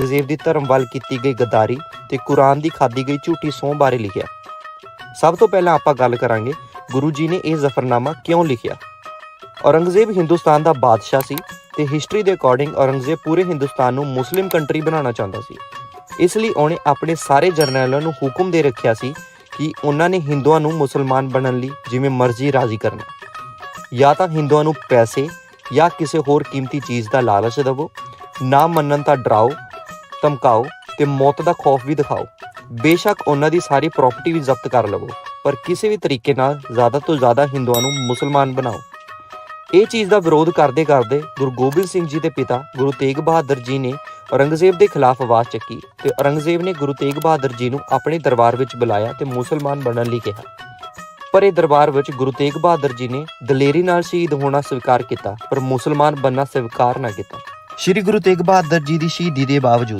ਔਰੰਗਜ਼ੇਬ ਦੀ ਧਰਮ ਵੱਲ ਕੀਤੀ ਗਈ ਗਦਾਰੀ ਤੇ ਕੁਰਾਨ ਦੀ ਖਾਦੀ ਗਈ ਝੂਠੀ ਸਹੁੰ ਬਾਰੇ ਲਿਖਿਆ। ਸਭ ਤੋਂ ਪਹਿਲਾਂ ਆਪਾਂ ਗੱਲ ਕਰਾਂਗੇ, ਗੁਰੂ ਜੀ ਨੇ ਇਹ ਜ਼ਫਰਨਾਮਾ ਕਿਉਂ ਲਿਖਿਆ? ਔਰੰਗਜ਼ੇਬ ਹਿੰਦੁਸਤਾਨ ਦਾ ਬਾਦਸ਼ਾਹ ਸੀ ਤੇ ਹਿਸਟਰੀ ਦੇ ਅਕੋਰਡਿੰਗ ਔਰੰਗਜ਼ੇਬ ਪੂਰੇ ਹਿੰਦੁਸਤਾਨ ਨੂੰ ਮੁਸਲਿਮ ਕੰਟਰੀ ਬਣਾਉਣਾ ਚਾਹੁੰਦਾ ਸੀ। ਇਸ ਲਈ ਉਹਨੇ ਆਪਣੇ ਸਾਰੇ ਜਰਨੈਲਾਂ ਨੂੰ ਹੁਕਮ ਦੇ ਰੱਖਿਆ ਸੀ ਕਿ ਉਹਨਾਂ ਨੇ ਹਿੰਦੂਆਂ ਨੂੰ ਮੁਸਲਮਾਨ ਬਣਨ ਲਈ ਜਿਵੇਂ ਮਰਜ਼ੀ ਰਾਜ਼ੀ ਕਰਨਾ। ਜਾਂ ਤਾਂ ਹਿੰਦੂਆਂ ਨੂੰ ਪੈਸੇ ਜਾਂ ਕਿਸੇ ਹੋਰ ਕੀਮਤੀ ਚੀਜ਼ ਦਾ ਲਾਲਚ ਦਿਵੋ, ਨਾ ਮੰਨਣ ਤਾਂ ਡਰਾਓ ਧਮਕਾਓ ਤੇ ਮੌਤ ਦਾ ਖੌਫ ਵੀ ਦਿਖਾਓ। ਬੇਸ਼ੱਕ ਉਹਨਾਂ ਦੀ ਸਾਰੀ ਪ੍ਰਾਪਰਟੀ ਵੀ ਜ਼ਬਤ ਕਰ ਲਵੋ, ਪਰ ਕਿਸੇ ਵੀ ਤਰੀਕੇ ਨਾਲ ਜ਼ਿਆਦਾ ਤੋਂ ਜ਼ਿਆਦਾ ਹਿੰਦੂਆਂ ਨੂੰ ਮੁਸਲਮਾਨ ਬਣਾਓ। ਇਹ ਚੀਜ਼ ਦਾ ਵਿਰੋਧ ਕਰਦੇ ਕਰਦੇ ਗੁਰੂ ਗੋਬਿੰਦ ਸਿੰਘ ਜੀ ਦੇ ਪਿਤਾ ਗੁਰੂ ਤੇਗ ਬਹਾਦਰ ਜੀ ਨੇ ਔਰੰਗਜ਼ੇਬ ਦੇ ਖਿਲਾਫ ਆਵਾਜ਼ ਚੱਕੀ ਤੇ ਔਰੰਗਜ਼ੇਬ ਨੇ ਗੁਰੂ ਤੇਗ ਬਹਾਦਰ ਜੀ ਨੂੰ ਆਪਣੇ ਦਰਬਾਰ ਵਿੱਚ ਬੁਲਾਇਆ ਤੇ ਮੁਸਲਮਾਨ ਬਣਨ ਲਈ ਕਿਹਾ। ਪਰ ਇਹ ਦਰਬਾਰ ਵਿੱਚ ਗੁਰੂ ਤੇਗ ਬਹਾਦਰ ਜੀ ਨੇ ਦਲੇਰੀ ਨਾਲ ਸ਼ਹੀਦ ਹੋਣਾ ਸਵੀਕਾਰ ਕੀਤਾ, ਪਰ ਮੁਸਲਮਾਨ ਬਣਨਾ ਸਵੀਕਾਰ ਨਾ ਕੀਤਾ। ਸ੍ਰੀ ਗੁਰੂ ਤੇਗ ਬਹਾਦਰ ਜੀ ਦੀ ਸ਼ਹੀਦੀ ਦੇ ਬਾਵਜੂਦ